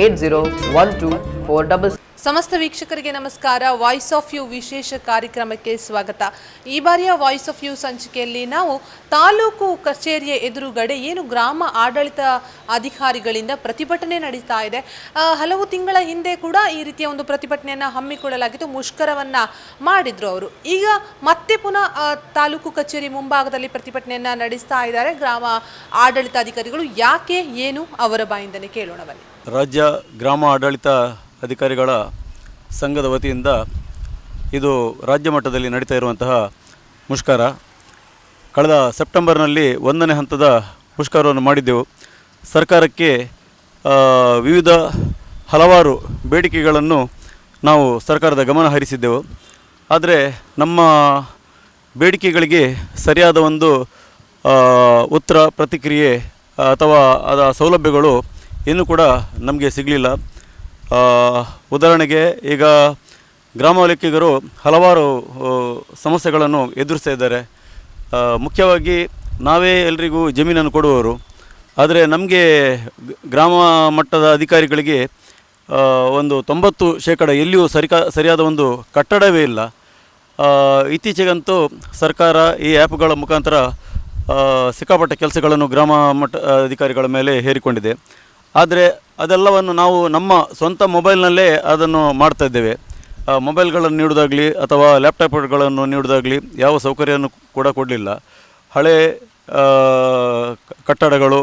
eight zero one two double ಸಮಸ್ತ ವೀಕ್ಷಕರಿಗೆ ನಮಸ್ಕಾರ. ವಾಯ್ಸ್ ಆಫ್ ಯು ವಿಶೇಷ ಕಾರ್ಯಕ್ರಮಕ್ಕೆ ಸ್ವಾಗತ. ಈ ಬಾರಿಯ ವಾಯ್ಸ್ ಆಫ್ ಯು ಸಂಚಿಕೆಯಲ್ಲಿ ನಾವು ತಾಲೂಕು ಕಚೇರಿಯ ಎದುರುಗಡೆ ಏನು ಗ್ರಾಮ ಆಡಳಿತ ಅಧಿಕಾರಿಗಳಿಂದ ಪ್ರತಿಭಟನೆ ನಡೀತಾ ಇದೆ. ಹಲವು ತಿಂಗಳ ಹಿಂದೆ ಕೂಡ ಈ ರೀತಿಯ ಒಂದು ಪ್ರತಿಭಟನೆಯನ್ನು ಹಮ್ಮಿಕೊಳ್ಳಲಾಗಿತ್ತು. ಮುಷ್ಕರವನ್ನ ಮಾಡಿದ್ರು ಅವರು. ಈಗ ಮತ್ತೆ ಪುನಃ ತಾಲೂಕು ಕಚೇರಿ ಮುಂಭಾಗದಲ್ಲಿ ಪ್ರತಿಭಟನೆಯನ್ನು ನಡೆಸ್ತಾ ಇದ್ದಾರೆ. ಗ್ರಾಮ ಆಡಳಿತಾಧಿಕಾರಿಗಳು ಯಾಕೆ, ಏನು ಅವರ ಬಾಯಿಂದನೇ ಕೇಳೋಣ ಬನ್ನಿ. ರಾಜ್ಯ ಗ್ರಾಮ ಆಡಳಿತ ಅಧಿಕಾರಿಗಳ ಸಂಘದ ವತಿಯಿಂದ ಇದು ರಾಜ್ಯ ಮಟ್ಟದಲ್ಲಿ ನಡೀತಾ ಇರುವಂತಹ ಮುಷ್ಕರ. ಕಳೆದ ಸೆಪ್ಟೆಂಬರ್ನಲ್ಲಿ ಒಂದನೇ ಹಂತದ ಮುಷ್ಕರವನ್ನು ಮಾಡಿದ್ದೆವು. ಸರ್ಕಾರಕ್ಕೆ ವಿವಿಧ ಹಲವಾರು ಬೇಡಿಕೆಗಳನ್ನು ನಾವು ಸರ್ಕಾರದ ಗಮನ ಹರಿಸಿದ್ದೆವು. ಆದರೆ ನಮ್ಮ ಬೇಡಿಕೆಗಳಿಗೆ ಸರಿಯಾದ ಒಂದು ಉತ್ತರ, ಪ್ರತಿಕ್ರಿಯೆ, ಅಥವಾ ಅದರ ಸೌಲಭ್ಯಗಳು ಇನ್ನೂ ಕೂಡ ನಮಗೆ ಸಿಗಲಿಲ್ಲ. ಉದಾಹರಣೆಗೆ ಈಗ ಗ್ರಾಮ ಲೆಕ್ಕಿಗರು ಹಲವಾರು ಸಮಸ್ಯೆಗಳನ್ನು ಎದುರಿಸ್ತಾ ಇದ್ದಾರೆ. ಮುಖ್ಯವಾಗಿ ನಾವೇ ಎಲ್ರಿಗೂ ಜಮೀನನ್ನು ಕೊಡುವವರು. ಆದರೆ ನಮಗೆ ಗ್ರಾಮ ಮಟ್ಟದ ಅಧಿಕಾರಿಗಳಿಗೆ ಒಂದು ತೊಂಬತ್ತು ಶೇಕಡ ಎಲ್ಲಿಯೂ ಸರಿಕ ಸರಿಯಾದ ಒಂದು ಕಟ್ಟಡವೇ ಇಲ್ಲ. ಇತ್ತೀಚೆಗಂತೂ ಸರ್ಕಾರ ಈ ಆ್ಯಪ್ಗಳ ಮುಖಾಂತರ ಸಿಕ್ಕಾಪಟ್ಟೆ ಕೆಲಸಗಳನ್ನು ಗ್ರಾಮ ಮಟ್ಟ, ಅಧಿಕಾರಿಗಳ ಮೇಲೆ ಹೇರಿಕೊಂಡಿದೆ. ಆದರೆ ಅದೆಲ್ಲವನ್ನು ನಾವು ನಮ್ಮ ಸ್ವಂತ ಮೊಬೈಲ್ನಲ್ಲೇ ಅದನ್ನು ಮಾಡ್ತಾ ಇದ್ದೇವೆ. ಮೊಬೈಲ್ಗಳನ್ನು ನೀಡೋದಾಗಲಿ ಅಥವಾ ಲ್ಯಾಪ್ಟಾಪ್ಗಳನ್ನು ನೀಡೋದಾಗಲಿ ಯಾವ ಸೌಕರ್ಯವನ್ನು ಕೂಡ ಕೊಡಲಿಲ್ಲ. ಹಳೆ ಕಟ್ಟಡಗಳು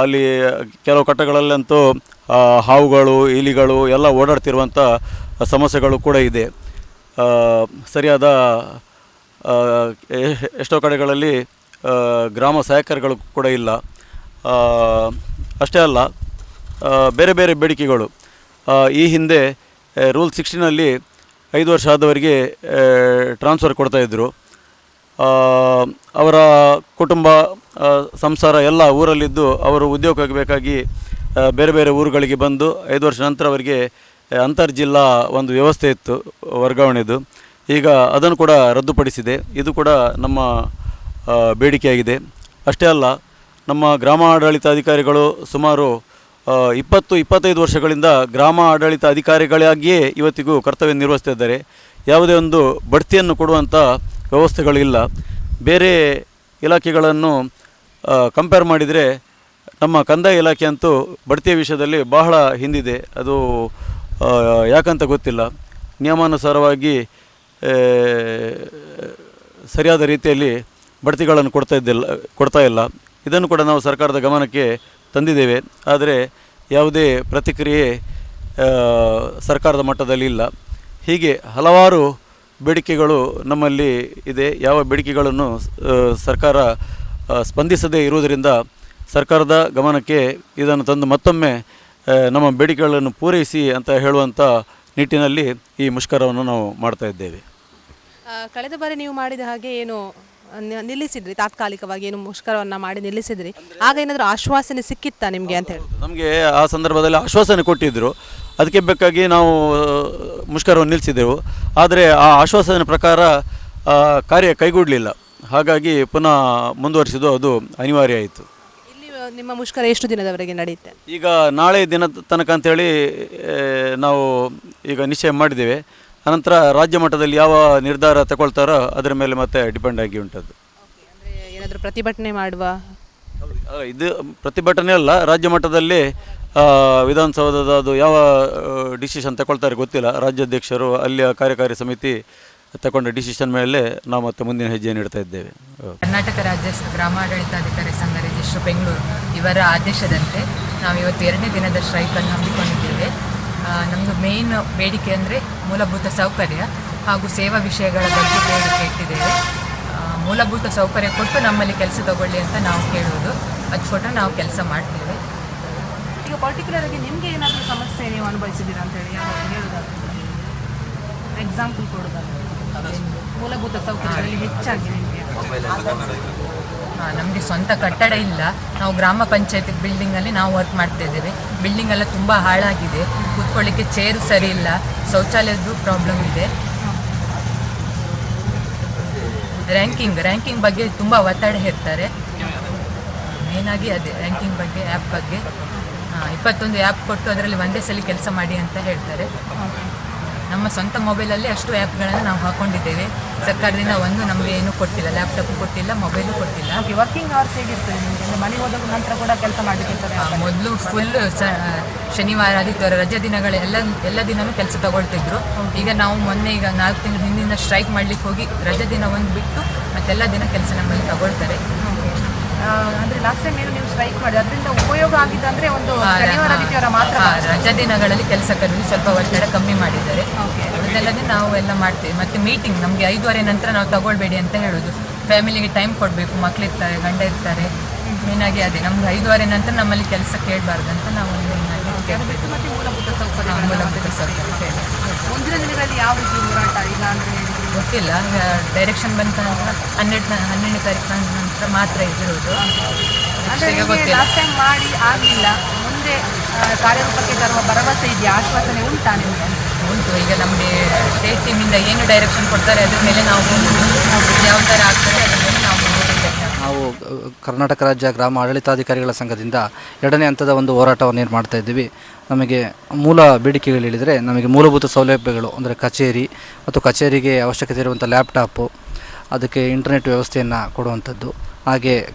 ಅಲ್ಲಿ ಕೆಲವು ಕಟ್ಟಡಗಳಲ್ಲಂತೂ ಹಾವುಗಳು, ಇಲಿಗಳು ಎಲ್ಲ ಓಡಾಡ್ತಿರುವಂಥ ಸಮಸ್ಯೆಗಳು ಕೂಡ ಇದೆ. ಸರಿಯಾದ ಎಷ್ಟೋ ಕಡೆಗಳಲ್ಲಿ ಗ್ರಾಮ ಸಹಾಯಕರುಗಳು ಕೂಡ ಇಲ್ಲ. ಅಷ್ಟೇ ಅಲ್ಲ ಬೇರೆ ಬೇರೆ ಬೇಡಿಕೆಗಳು. ಈ ಹಿಂದೆ ರೂಲ್ ಸಿಕ್ಸ್ಟಿನಲ್ಲಿ ಐದು ವರ್ಷ ಆದವರಿಗೆ ಟ್ರಾನ್ಸ್ಫರ್ ಕೊಡ್ತಾಯಿದ್ರು ಅವರ ಕುಟುಂಬ ಸಂಸಾರ ಎಲ್ಲ ಊರಲ್ಲಿದ್ದು ಅವರು ಉದ್ಯೋಗಕ್ಕೆ ಬೇಕಾಗಿ ಬೇರೆ ಬೇರೆ ಊರುಗಳಿಗೆ ಬಂದು ಐದು ವರ್ಷ ನಂತರ ಅವರಿಗೆ ಅಂತರ್ ಅಂತರ್ಜಿಲ್ಲಾ ಒಂದು ವ್ಯವಸ್ಥೆ ಇತ್ತು, ವರ್ಗಾವಣೆದು. ಈಗ ಅದನ್ನು ಕೂಡ ರದ್ದುಪಡಿಸಿದೆ. ಇದು ಕೂಡ ನಮ್ಮ ಬೇಡಿಕೆಯಾಗಿದೆ. ಅಷ್ಟೇ ಅಲ್ಲ ನಮ್ಮ ಗ್ರಾಮ ಆಡಳಿತ ಅಧಿಕಾರಿಗಳು ಸುಮಾರು ಇಪ್ಪತ್ತು, ಇಪ್ಪತ್ತೈದು ವರ್ಷಗಳಿಂದ ಗ್ರಾಮ ಆಡಳಿತ ಅಧಿಕಾರಿಗಳಾಗಿಯೇ ಇವತ್ತಿಗೂ ಕರ್ತವ್ಯ ನಿರ್ವಹಿಸ್ತಿದ್ದಾರೆ ಯಾವುದೇ ಒಂದು ಬಡ್ತಿಯನ್ನು ಕೊಡುವಂಥ ವ್ಯವಸ್ಥೆಗಳಿಲ್ಲ. ಬೇರೆ ಇಲಾಖೆಗಳನ್ನು ಕಂಪೇರ್ ಮಾಡಿದರೆ ನಮ್ಮ ಕಂದಾಯ ಇಲಾಖೆ ಅಂತೂ ಬಡ್ತಿಯ ವಿಷಯದಲ್ಲಿ ಬಹಳ ಹಿಂದಿದೆ. ಅದು ಯಾಕಂತ ಗೊತ್ತಿಲ್ಲ. ನಿಯಮಾನುಸಾರವಾಗಿ ಸರಿಯಾದ ರೀತಿಯಲ್ಲಿ ಬಡ್ತಿಗಳನ್ನು ಕೊಡ್ತಾ ಇದ್ದಿಲ್ಲ, ಕೊಡ್ತಾ ಇಲ್ಲ. ಇದನ್ನು ಕೂಡ ನಾವು ಸರ್ಕಾರದ ಗಮನಕ್ಕೆ ತಂದಿದ್ದೇವೆ. ಆದರೆ ಯಾವುದೇ ಪ್ರತಿಕ್ರಿಯೆ ಸರ್ಕಾರದ ಮಟ್ಟದಲ್ಲಿ ಇಲ್ಲ. ಹೀಗೆ ಹಲವಾರು ಬೇಡಿಕೆಗಳು ನಮ್ಮಲ್ಲಿ ಇದೆ. ಯಾವ ಬೇಡಿಕೆಗಳನ್ನು ಸರ್ಕಾರ ಸ್ಪಂದಿಸದೇ ಇರುವುದರಿಂದ ಸರ್ಕಾರದ ಗಮನಕ್ಕೆ ಇದನ್ನು ತಂದು ಮತ್ತೊಮ್ಮೆ ನಮ್ಮ ಬೇಡಿಕೆಗಳನ್ನು ಪೂರೈಸಿ ಅಂತ ಹೇಳುವಂಥ ನಿಟ್ಟಿನಲ್ಲಿ ಈ ಮುಷ್ಕರವನ್ನು ನಾವು ಮಾಡ್ತಾ ಇದ್ದೇವೆ. ಕಳೆದ ಬಾರಿ ನೀವು ಮಾಡಿದ ಹಾಗೆ ಏನು ನ- ನಿಲ್ಲಿಸಿದ್ರಿ ತಾತ್ಕಾಲಿಕವಾಗಿ ಏನು ಮುಷ್ಕರವನ್ನ ಮಾಡಿ ನಿಲ್ಲಿಸಿದ್ರಿ. ಆಗ ಏನಾದರೂ ಆಶ್ವಾಸನೆ ಸಿಕ್ಕಿತ್ತಾ ನಿಮಗೆ ಅಂತ ಹೇಳಿ? ನಮಗೆ ಆ ಸಂದರ್ಭದಲ್ಲಿ ಆಶ್ವಾಸನೆ ಕೊಟ್ಟಿದ್ದರು ಅದಕ್ಕೆ ಬೇಕಾಗಿ ನಾವು ಆ, ಮುಷ್ಕರವನ್ನು ನಿಲ್ಲಿಸಿದೆವು. ಆದರೆ ಆ ಆಶ್ವಾಸನೆ ಪ್ರಕಾರ ಆ, ಕಾರ್ಯ ಕೈಗೂಡಲಿಲ್ಲ. ಹಾಗಾಗಿ ಪುನಃ ಮುಂದುವರಿಸಿದ್ದು ಅದು ಅನಿವಾರ್ಯ ಆಯಿತು. ಇಲ್ಲಿ ಆ, ನಿಮ್ಮ ಮುಷ್ಕರ ಎಷ್ಟು ದಿನದವರೆಗೆ ನಡೆಯುತ್ತೆ? ಈಗ ನಾಳೆ ದಿನ ತನಕ ಅಂತೇಳಿ ಆ, ನಾವು ಈಗ ನಿಶ್ಚಯ ಮಾಡಿದ್ದೇವೆ. ಅನಂತರ ರಾಜ್ಯ ಮಟ್ಟದಲ್ಲಿ ಯಾವ ನಿರ್ಧಾರ ತಗೊಳ್ತಾರೋ ಅದರ ಮೇಲೆ ಮತ್ತೆ ಡಿಪೆಂಡ್ ಆಗಿ ಉಂಟದ್ದು. ಅಂದರೆ ಏನಾದರೂ ಪ್ರತಿಭಟನೆ ಮಾಡುವ? ಇದು ಪ್ರತಿಭಟನೆ ಅಲ್ಲ ರಾಜ್ಯ ಮಟ್ಟದಲ್ಲಿ ಆ, ವಿಧಾನಸೌಧದ ಅದು ಯಾವ ಡಿಸಿಷನ್ ತಗೊಳ್ತಾರೆ ಗೊತ್ತಿಲ್ಲ. ರಾಜ್ಯಾಧ್ಯಕ್ಷರು ಅಲ್ಲಿಯ ಕಾರ್ಯಕಾರಿ ಸಮಿತಿ ತಗೊಂಡ ಡಿಸಿಷನ್ ಮೇಲೆ ನಾವು ಮತ್ತೆ ಮುಂದಿನ ಹೆಜ್ಜೆಯನ್ನು ಇಡ್ತಾ ಇದ್ದೇವೆ. ಕರ್ನಾಟಕ ರಾಜ್ಯ ಗ್ರಾಮಾಡಳಿತಾಧಿಕಾರಿ ಸಂಘ ರಿಜಿಸ್ಟ್ರು ಬೆಂಗಳೂರು ಇವರ ಆದೇಶದಂತೆ ನಾವು ಇವತ್ತು ಎರಡನೇ ದಿನದ ಸ್ಟ್ರೈಕನ್ನು ಹಮ್ಮಿಕೊಂಡಿದ್ದೇವೆ. ನಮ್ಮದು ಮೇನ್ ಬೇಡಿಕೆ ಅಂದರೆ ಮೂಲಭೂತ ಸೌಕರ್ಯ ಹಾಗೂ ಸೇವಾ ವಿಷಯಗಳ ಬಗ್ಗೆ ಬೇಡಿಕೆ ಇಟ್ಟಿದ್ದೇವೆ ಮೂಲಭೂತ ಸೌಕರ್ಯ ಕೊಟ್ಟು ನಮ್ಮಲ್ಲಿ ಕೆಲಸ ತಗೊಳ್ಳಿ ಅಂತ ನಾವು ಕೇಳುವುದು ಅದು ಕೊಟ್ಟರೆ ನಾವು ಕೆಲಸ ಮಾಡ್ತೇವೆ. ಈಗ ಪರ್ಟಿಕ್ಯುಲರ್ ಆಗಿ ನಿಮಗೆ ಏನಾದರೂ ಸಮಸ್ಯೆ ನೀವು ಅನುಭವಿಸಿದ್ದೀರಾ ಅಂತ ಹೇಳಿ ಹೇಳೋದಾದ್ರೆ? ಎಕ್ಸಾಂಪಲ್ ಕೊಡೋದಾದ್ರೆ. ಮೂಲಭೂತ ಸೌಕರ್ಯಗಳಲ್ಲಿ ಹೆಚ್ಚಾಗಿ ನಿಮಗೆ ನಮಗೆ ಸ್ವಂತ ಕಟ್ಟಡ ಇಲ್ಲ. ನಾವು ಗ್ರಾಮ ಪಂಚಾಯತ್ ಬಿಲ್ಡಿಂಗಲ್ಲಿ ನಾವು ವರ್ಕ್ ಮಾಡ್ತಾ ಇದ್ದೇವೆ. ಬಿಲ್ಡಿಂಗ್ ಎಲ್ಲ ತುಂಬ ಹಾಳಾಗಿದೆ. ಕೂತ್ಕೊಳ್ಳಿಕ್ಕೆ ಚೇರ್ ಸರಿ ಇಲ್ಲ. ಶೌಚಾಲಯದ್ದು ಪ್ರಾಬ್ಲಮ್ ಇದೆ. ರ್ಯಾಂಕಿಂಗ್ ರ್ಯಾಂಕಿಂಗ್ ಬಗ್ಗೆ ತುಂಬ ಒತ್ತಡ ಹೇರ್ತಾರೆ. ಮೇನಾಗಿ ಅದೇ ರ್ಯಾಂಕಿಂಗ್ ಬಗ್ಗೆ ಆ್ಯಪ್ ಬಗ್ಗೆ. ಇಪ್ಪತ್ತೊಂದು ಆ್ಯಪ್ ಕೊಟ್ಟು ಅದರಲ್ಲಿ ಒಂದೇ ಸಲ ಕೆಲಸ ಮಾಡಿ ಅಂತ ಹೇಳ್ತಾರೆ. ನಮ್ಮ ಸ್ವಂತ ಮೊಬೈಲಲ್ಲಿ ಅಷ್ಟು ಆ್ಯಪ್ಗಳನ್ನು ನಾವು ಹಾಕೊಂಡಿದ್ದೇವೆ. ಸರ್ಕಾರದಿಂದ ಒಂದು ನಮಗೆ ಏನು ಕೊಟ್ಟಿಲ್ಲ ಲ್ಯಾಪ್ಟಾಪ್ ಕೊಟ್ಟಿಲ್ಲ ಮೊಬೈಲು ಕೊಟ್ಟಿಲ್ಲ. ವರ್ಕಿಂಗ್ ಅವರ್ಸ್ ಹೇಗಿರ್ತದೆ ನಿಮಗೆ? ಮನೆಗೆ ಹೋದ ನಂತರ ಕೂಡ ಕೆಲಸ ಮಾಡಬೇಕಿರ್ತದೆ ಮೊದಲು ಫುಲ್ ಶನಿವಾರ ಆದಿತ್ಯವಾರ ರಜೆ ದಿನಗಳ ಎಲ್ಲ ಎಲ್ಲ ದಿನವೂ ಕೆಲಸ ತಗೊಳ್ತಿದ್ರು. ಈಗ ನಾವು ಮೊನ್ನೆ ಈಗ ನಾಲ್ಕು ತಿಂಗಳ ಹಿಂದಿನ ಸ್ಟ್ರೈಕ್ ಮಾಡ್ಲಿಕ್ಕೆ ಹೋಗಿ ರಜೆ ದಿನ ಒಂದು ಬಿಟ್ಟು ಮತ್ತೆಲ್ಲ ದಿನ ಕೆಲಸ ನಮ್ಮಲ್ಲಿ ತಗೊಳ್ತಾರೆ. ಅಂದರೆ ಲಾಸ್ಟ್ ಟೈಮ್ ಏನು ನೀವು ಸ್ಟ್ರೈಕ್ ಮಾಡಿ ಅದರಿಂದ ಉಪಯೋಗ ಆಗಿದೆ ಅಂದರೆ ಒಂದು ಶನಿವಾರ ಆದಿತ್ಯವಾರ ಮಾತ್ರ ರಜಾ ದಿನಗಳಲ್ಲಿ ಸ್ವಲ್ಪ ಒತ್ತಡ ಕಮ್ಮಿ ಮಾಡಿದ್ದಾರೆ. ಅದಲ್ಲದೆ ನಾವು ಎಲ್ಲ ಮಾಡ್ತೇವೆ. ಮತ್ತೆ ಮೀಟಿಂಗ್ ನಮಗೆ ಐದುವರೆ ನಂತರ ನಾವು ತಗೊಳ್ಬೇಡಿ ಅಂತ ಹೇಳೋದು. ಫ್ಯಾಮಿಲಿಗೆ ಟೈಮ್ ಕೊಡಬೇಕು ಮಕ್ಕಳಿರ್ತಾರೆ ಗಂಡ ಇರ್ತಾರೆ. ಮೇನಾಗಿ ಅದೇ. ನಮ್ಗೆ ಐದುವರೆ ನಂತರ ನಮ್ಮಲ್ಲಿ ಕೆಲಸ ಕೇಳಬಾರ್ದು ಅಂತ ನಾವು ಮೂಲಭೂತ ಸೌಕರ್ಯ ಮೂಲಭೂತ ಸೌಕರ್ಯ. ಮುಂದಿನ ದಿನಗಳಲ್ಲಿ ಯಾವ ರೀತಿ ಹೋರಾಟ ಇಲ್ಲ ಅಂದರೆ ಗೊತ್ತಿಲ್ಲ. ಡೈರೆಕ್ಷನ್ ಬಂದ ಹನ್ನೆರಡು ಹನ್ನೆರಡು ಹನ್ನೆರಡನೇ ತಾರೀಕು ನಂತರ ಮಾತ್ರ ಇದಿರೋದು ಲಾಸ್ಟ್ ಟೈಮ್ ಮಾಡಿ ಆಗಲಿಲ್ಲ. ಮುಂದೆ ಕಾರ್ಯರೂಪಕ್ಕೆ ತರುವ ಭರವಸೆ ಇದೆಯಾ? ಆಶ್ವಾಸನೆ ಉಂಟಾ ನಿಮಗೆ? ಉಂಟು. ಈಗ ನಮಗೆ ಸ್ಟೇಟ್ ಟೀಮಿಂದ ಏನು ಡೈರೆಕ್ಷನ್ ಕೊಡ್ತಾರೆ ಅದ್ರ ಮೇಲೆ ನಾವು ಯಾವ ಥರ ಆಗ್ತದೆ ಅದ್ರ ಮೇಲೆ ನಾವು ನಾವು ಕರ್ನಾಟಕ ರಾಜ್ಯ ಗ್ರಾಮ ಆಡಳಿತಾಧಿಕಾರಿಗಳ ಸಂಘದಿಂದ ಎರಡನೇ ಹಂತದ ಒಂದು ಹೋರಾಟವನ್ನು ಏನು ಮಾಡ್ತಾ ಇದ್ದೀವಿ, ನಮಗೆ ಮೂಲ ಬೇಡಿಕೆಗಳು ಹೇಳಿದರೆ ನಮಗೆ ಮೂಲಭೂತ ಸೌಲಭ್ಯಗಳು, ಅಂದರೆ ಕಚೇರಿ ಮತ್ತು ಕಚೇರಿಗೆ ಅವಶ್ಯಕತೆ ಇರುವಂಥ ಲ್ಯಾಪ್ಟಾಪು, ಅದಕ್ಕೆ ಇಂಟರ್ನೆಟ್ ವ್ಯವಸ್ಥೆಯನ್ನು ಕೊಡುವಂಥದ್ದು. ಹಾಗೆ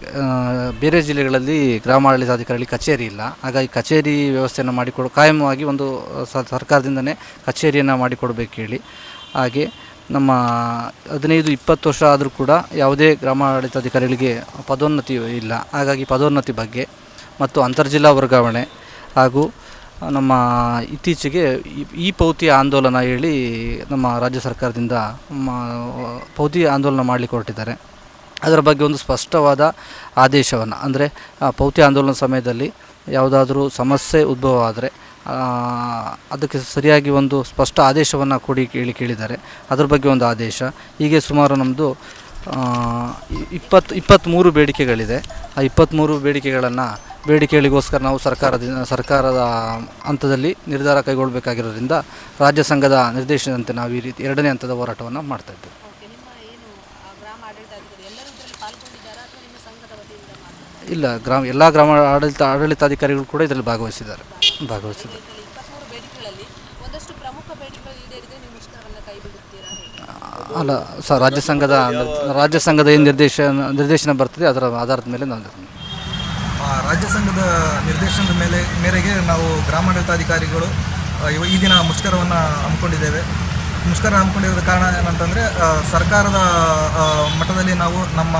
ಬೇರೆ ಜಿಲ್ಲೆಗಳಲ್ಲಿ ಗ್ರಾಮಾಡಳಿತಾಧಿಕಾರಿಗಳಿಗೆ ಕಚೇರಿ ಇಲ್ಲ. ಹಾಗಾಗಿ ಕಚೇರಿ ವ್ಯವಸ್ಥೆಯನ್ನು ಮಾಡಿಕೊಡು ಕಾಯಮವಾಗಿ ಒಂದು ಸ- ಸರ್ಕಾರದಿಂದನೇ ಕಚೇರಿಯನ್ನು ಮಾಡಿಕೊಡಬೇಕು ಹೇಳಿ. ಹಾಗೆ ನಮ್ಮ ಹದಿನೈದು, ಇಪ್ಪತ್ತು ವರ್ಷ ಆದರೂ ಕೂಡ ಯಾವುದೇ ಗ್ರಾಮಾಡಳಿತಾಧಿಕಾರಿಗಳಿಗೆ ಪದೋನ್ನತಿ ಇಲ್ಲ. ಹಾಗಾಗಿ ಪದೋನ್ನತಿ ಬಗ್ಗೆ ಮತ್ತು ಅಂತರ್ಜಿಲ್ಲಾ ವರ್ಗಾವಣೆ ಹಾಗೂ ನಮ್ಮ ಇತ್ತೀಚೆಗೆ ಈ- ಪೌತಿ ಆಂದೋಲನ ಹೇಳಿ ನಮ್ಮ ರಾಜ್ಯ ಸರ್ಕಾರದಿಂದ ಪೌತಿ ಆಂದೋಲನ ಮಾಡಲಿಕ್ಕೆ ಹೊರಟಿದ್ದಾರೆ. ಅದರ ಬಗ್ಗೆ ಒಂದು ಸ್ಪಷ್ಟವಾದ ಆದೇಶವನ್ನು, ಅಂದರೆ ಪೌತಿ ಆಂದೋಲನ ಸಮಯದಲ್ಲಿ ಯಾವುದಾದ್ರೂ ಸಮಸ್ಯೆ ಉದ್ಭವ ಆದರೆ ಅದಕ್ಕೆ ಸರಿಯಾಗಿ ಒಂದು ಸ್ಪಷ್ಟ ಆದೇಶವನ್ನು ಕೊಡಿ ಕೇಳಿ ಕೇಳಿದ್ದಾರೆ. ಅದ್ರ ಬಗ್ಗೆ ಒಂದು ಆದೇಶ. ಹೀಗೆ ಸುಮಾರು ನಮ್ಮದು ಇಪ್ಪತ್ತು ಇಪ್ಪತ್ತ್ಮೂರು ಬೇಡಿಕೆಗಳಿದೆ. ಆ ಇಪ್ಪತ್ತ್ಮೂರು ಬೇಡಿಕೆಗಳನ್ನು ಬೇಡಿಕೆಗಳಿಗೋಸ್ಕರ ನಾವು ಸರ್ಕಾರದಿಂದ, ಸರ್ಕಾರದ ಹಂತದಲ್ಲಿ ನಿರ್ಧಾರ ಕೈಗೊಳ್ಳಬೇಕಾಗಿರೋದ್ರಿಂದ ರಾಜ್ಯ ಸಂಘದ ನಿರ್ದೇಶನದಂತೆ ನಾವು ಈ ರೀತಿ ಎರಡನೇ ಹಂತದ ಹೋರಾಟವನ್ನು ಮಾಡ್ತಾ ಇಲ್ಲ ಗ್ರಾಮ ಎಲ್ಲ ಗ್ರಾಮ ಆಡಳಿತ ಆಡಳಿತಾಧಿಕಾರಿಗಳು ಕೂಡ ಇದರಲ್ಲಿ ಭಾಗವಹಿಸಿದ್ದಾರೆ. ಭಾಗವಹಿಸಿದ್ದಾರೆ. ಅಲ್ಲ ಸರ್ ರಾಜ್ಯ ಸಂಘದ ರಾಜ್ಯ ಸಂಘದ ಏನು ನಿರ್ದೇಶನ ನಿರ್ದೇಶನ ಬರ್ತದೆ ಅದರ ಆಧಾರದ ಮೇಲೆ ನಾವು ಆ, ರಾಜ್ಯ ಸಂಘದ ನಿರ್ದೇಶನದ ಮೇಲೆ ಮೇರೆಗೆ ನಾವು ಗ್ರಾಮಾಡಳಿತಾಧಿಕಾರಿಗಳು ಈ ದಿನ ಮುಷ್ಕರವನ್ನು ಹಮ್ಮಿಕೊಂಡಿದ್ದೇವೆ. ಮುಷ್ಕರ ಹಮ್ಮಿಕೊಂಡಿರೋದ ಕಾರಣ ಏನಂತಂದರೆ ಸರ್ಕಾರದ ಮಟ್ಟದಲ್ಲಿ ನಾವು ನಮ್ಮ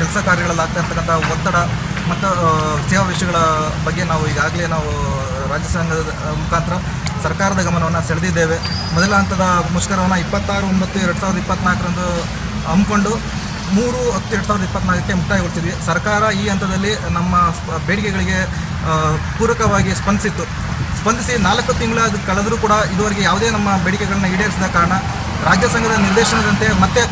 ಕೆಲಸ ಕಾರ್ಯಗಳಲ್ಲಿ ಆಗ್ತಾ ಇರ್ತಕ್ಕಂಥ ಒತ್ತಡ ಮತ್ತು ಸೇವಾ ವಿಷಯಗಳ ಬಗ್ಗೆ ನಾವು ಈಗಾಗಲೇ ನಾವು ರಾಜ್ಯ ಸಂಘದ ಮುಖಾಂತರ ಸರ್ಕಾರದ ಗಮನವನ್ನು ಸೆಳೆದಿದ್ದೇವೆ. ಮೊದಲ ಹಂತದ ಮುಷ್ಕರವನ್ನು ಇಪ್ಪತ್ತಾರು ಒಂಬತ್ತು ಎರಡು ಸಾವಿರದ ಇಪ್ಪತ್ತ್ನಾಲ್ಕರಂದು ಹಮ್ಮಿಕೊಂಡು ಮೂರು ಹತ್ತು ಎರಡು ಸಾವಿರದ ಇಪ್ಪತ್ನಾಲ್ಕಕ್ಕೆ ಮುಕ್ತಾಯಗೊಳಿಸಿದ್ವಿ. ಸರ್ಕಾರ ಈ ಹಂತದಲ್ಲಿ ನಮ್ಮ ಬೇಡಿಕೆಗಳಿಗೆ ಪೂರಕವಾಗಿ ಸ್ಪಂದಿಸಿತ್ತು. ಸ್ಪಂದಿಸಿ ನಾಲ್ಕು ತಿಂಗಳ ಕಳೆದರೂ ಕೂಡ ಇದುವರೆಗೆ ಯಾವುದೇ ನಮ್ಮ ಬೇಡಿಕೆಗಳನ್ನ ಈಡೇರಿಸಿದ ಕಾರಣ ರಾಜ್ಯ ಸಂಘದ ನಿರ್ದೇಶನದಂತೆ ಮತ್ತೆ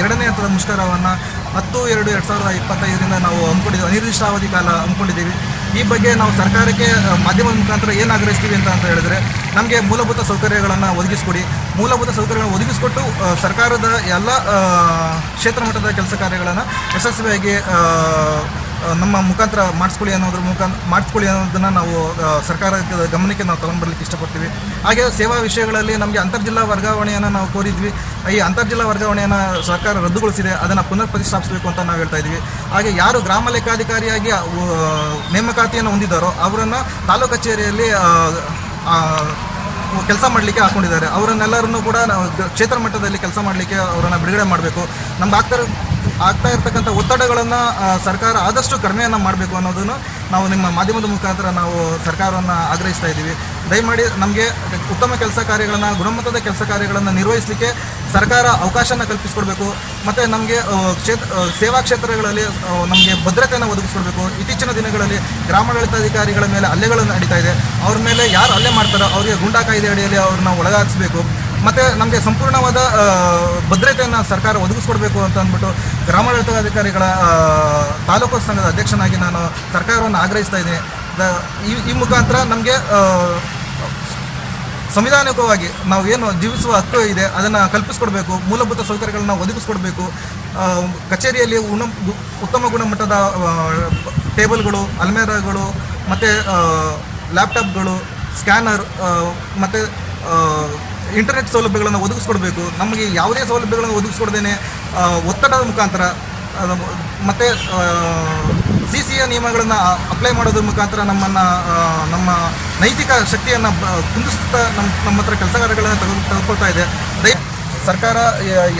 ಎರಡನೇ ಹಂತದ ಮುಷ್ಕರವನ್ನು ಹತ್ತು, ಎರಡು ಎರಡು ಸಾವಿರದ ಇಪ್ಪತ್ತೈದರಿಂದ ನಾವು ಹಮ್ಮಿಕೊಂಡಿದ್ದೀವಿ ಅನಿರ್ದಿಷ್ಟಾವಧಿ ಕಾಲ ಅಂದ್ಕೊಂಡಿದ್ದೀವಿ. ಈ ಬಗ್ಗೆ ನಾವು ಸರ್ಕಾರಕ್ಕೆ ಮಾಧ್ಯಮದ ಮುಖಾಂತರ ಏನು ಆಗ್ರಹಿಸ್ತೀವಿ ಅಂತ ಅಂತ ಹೇಳಿದ್ರೆ, ನಮಗೆ ಮೂಲಭೂತ ಸೌಕರ್ಯಗಳನ್ನು ಒದಗಿಸ್ಕೊಡಿ. ಮೂಲಭೂತ ಸೌಕರ್ಯಗಳನ್ನು ಒದಗಿಸ್ಕೊಟ್ಟು ಸರ್ಕಾರದ ಎಲ್ಲ ಕ್ಷೇತ್ರ ಮಟ್ಟದ ಕೆಲಸ ಕಾರ್ಯಗಳನ್ನು ಯಶಸ್ವಿಯಾಗಿ ನಮ್ಮ ಮುಖಾಂತರ ಮಾಡಿಸ್ಕೊಳ್ಳಿ ಅನ್ನೋದ್ರ ಮುಖಾಂತರ ಮಾಡಿಸ್ಕೊಳ್ಳಿ ಅನ್ನೋದನ್ನು ನಾವು ಸರ್ಕಾರದ ಗಮನಕ್ಕೆ ನಾವು ತಗೊಂಡು ಬರಲಿಕ್ಕೆ ಇಷ್ಟಪಡ್ತೀವಿ. ಹಾಗೆ ಸೇವಾ ವಿಷಯಗಳಲ್ಲಿ ನಮಗೆ ಅಂತರ್ಜಿಲ್ಲಾ ವರ್ಗಾವಣೆಯನ್ನು ನಾವು ಕೋರಿದ್ವಿ. ಈ ಅಂತರ್ಜಿಲ್ಲಾ ವರ್ಗಾವಣೆಯನ್ನು ಸರ್ಕಾರ ರದ್ದುಗೊಳಿಸಿದೆ, ಅದನ್ನು ಪುನರ್ ಪ್ರತಿಷ್ಠಾಪಿಸಬೇಕು ಅಂತ ನಾವು ಹೇಳ್ತಾ ಇದ್ದೀವಿ ಹಾಗೆ ಯಾರು ಗ್ರಾಮ ಲೆಕ್ಕಾಧಿಕಾರಿಯಾಗಿ ನೇಮಕಾತಿಯನ್ನು ಹೊಂದಿದ್ದಾರೋ, ಅವರನ್ನು ತಾಲೂಕು ಕಚೇರಿಯಲ್ಲಿ ಕೆಲಸ ಮಾಡಲಿಕ್ಕೆ ಹಾಕೊಂಡಿದ್ದಾರೆ. ಅವರನ್ನೆಲ್ಲರನ್ನು ಕೂಡ ನಾವು ಕ್ಷೇತ್ರ ಮಟ್ಟದಲ್ಲಿ ಕೆಲಸ ಮಾಡಲಿಕ್ಕೆ ಅವರನ್ನು ಬಿಡುಗಡೆ ಮಾಡಬೇಕು. ನಮ್ಗೆ ಆಗ್ತಾ ಇರೋ- ಆಗ್ತಾ ಇರ್ತಕ್ಕಂಥ ಒತ್ತಡಗಳನ್ನು ಸರ್ಕಾರ ಆದಷ್ಟು ಕಡಿಮೆಯನ್ನು ಮಾಡಬೇಕು ಅನ್ನೋದನ್ನು ನಾವು ನಿಮ್ಮ ಮಾಧ್ಯಮದ ಮುಖಾಂತರ ನಾವು ಸರ್ಕಾರವನ್ನು ಆಗ್ರಹಿಸ್ತಾ ಇದ್ದೀವಿ. ದಯಮಾಡಿ ನಮಗೆ ಉತ್ತಮ ಕೆಲಸ ಕಾರ್ಯಗಳನ್ನು, ಗುಣಮಟ್ಟದ ಕೆಲಸ ಕಾರ್ಯಗಳನ್ನು ನಿರ್ವಹಿಸಲಿಕ್ಕೆ ಸರ್ಕಾರ ಅವಕಾಶನ ಕಲ್ಪಿಸಿಕೊಡ್ಬೇಕು. ಮತ್ತು ನಮಗೆ ಕ್ಷೇತ್ರ ಸೇವಾ ಕ್ಷೇತ್ರಗಳಲ್ಲಿ ನಮಗೆ ಭದ್ರತೆಯನ್ನು ಒದಗಿಸ್ಕೊಡ್ಬೇಕು. ಇತ್ತೀಚಿನ ದಿನಗಳಲ್ಲಿ ಗ್ರಾಮಾಡಳಿತಾಧಿಕಾರಿಗಳ ಮೇಲೆ ಹಲ್ಲೆಗಳು ನಡೀತಾ ಇದೆ. ಅವ್ರ ಮೇಲೆ ಯಾರು ಹಲ್ಲೆ ಮಾಡ್ತಾರೋ ಅವರಿಗೆ ಗುಂಡಾ ಕಾಯ್ದೆ ಅಡಿಯಲ್ಲಿ ಅವ್ರನ್ನ ಒಳಗಾಗಿಸ್ಬೇಕು ಮತ್ತು ನಮಗೆ ಸಂಪೂರ್ಣವಾದ ಭದ್ರತೆಯನ್ನು ಸರ್ಕಾರ ಒದಗಿಸ್ಕೊಡ್ಬೇಕು ಅಂತ ಅಂದ್ಬಿಟ್ಟು ಗ್ರಾಮಾಡಳಿತಾಧಿಕಾರಿಗಳ ತಾಲೂಕು ಸಂಘದ ಅಧ್ಯಕ್ಷನಾಗಿ ನಾನು ಸರ್ಕಾರವನ್ನು ಆಗ್ರಹಿಸ್ತಾ ಇದ್ದೀನಿ. ಈ ಈ ಮುಖಾಂತರ ನಮಗೆ ಸಂವಿಧಾನಿಕವಾಗಿ ನಾವು ಏನು ಜೀವಿಸುವ ಹಕ್ಕು ಇದೆ, ಅದನ್ನು ಕಲ್ಪಿಸ್ಕೊಡ್ಬೇಕು, ಮೂಲಭೂತ ಸೌಕರ್ಯಗಳನ್ನ ಒದಗಿಸ್ಕೊಡ್ಬೇಕು ಕಚೇರಿಯಲ್ಲಿ ಉಣ, ಉತ್ತಮ ಗುಣಮಟ್ಟದ ಟೇಬಲ್ಗಳು, ಅಲ್ಮೇರಗಳು, ಮತ್ತು ಲ್ಯಾಪ್ಟಾಪ್ಗಳು, ಸ್ಕ್ಯಾನರ್ ಮತ್ತು ಇಂಟರ್ನೆಟ್ ಸೌಲಭ್ಯಗಳನ್ನು ಒದಗಿಸ್ಕೊಡ್ಬೇಕು. ನಮಗೆ ಯಾವುದೇ ಸೌಲಭ್ಯಗಳನ್ನು ಒದಗಿಸ್ಕೊಡ್ದೇನೆ ಒತ್ತಡದ ಮುಖಾಂತರ ಮತ್ತು ಸಿ ಸಿ ಎ ನಿಯಮಗಳನ್ನು ಅಪ್ಲೈ ಮಾಡೋದ್ರ ಮುಖಾಂತರ ನಮ್ಮನ್ನು ನಮ್ಮ ನೈತಿಕ ಶಕ್ತಿಯನ್ನು ಕುಂದಿಸ್ತಾ ನಮ್ಮ ನಮ್ಮ ಹತ್ರ ಕೆಲಸ ಕಾರ್ಯಗಳನ್ನು ತೆಗೆದು, ತೆಗೆದುಕೊಳ್ತಾ ಇದೆ. ದಯ, ಸರ್ಕಾರ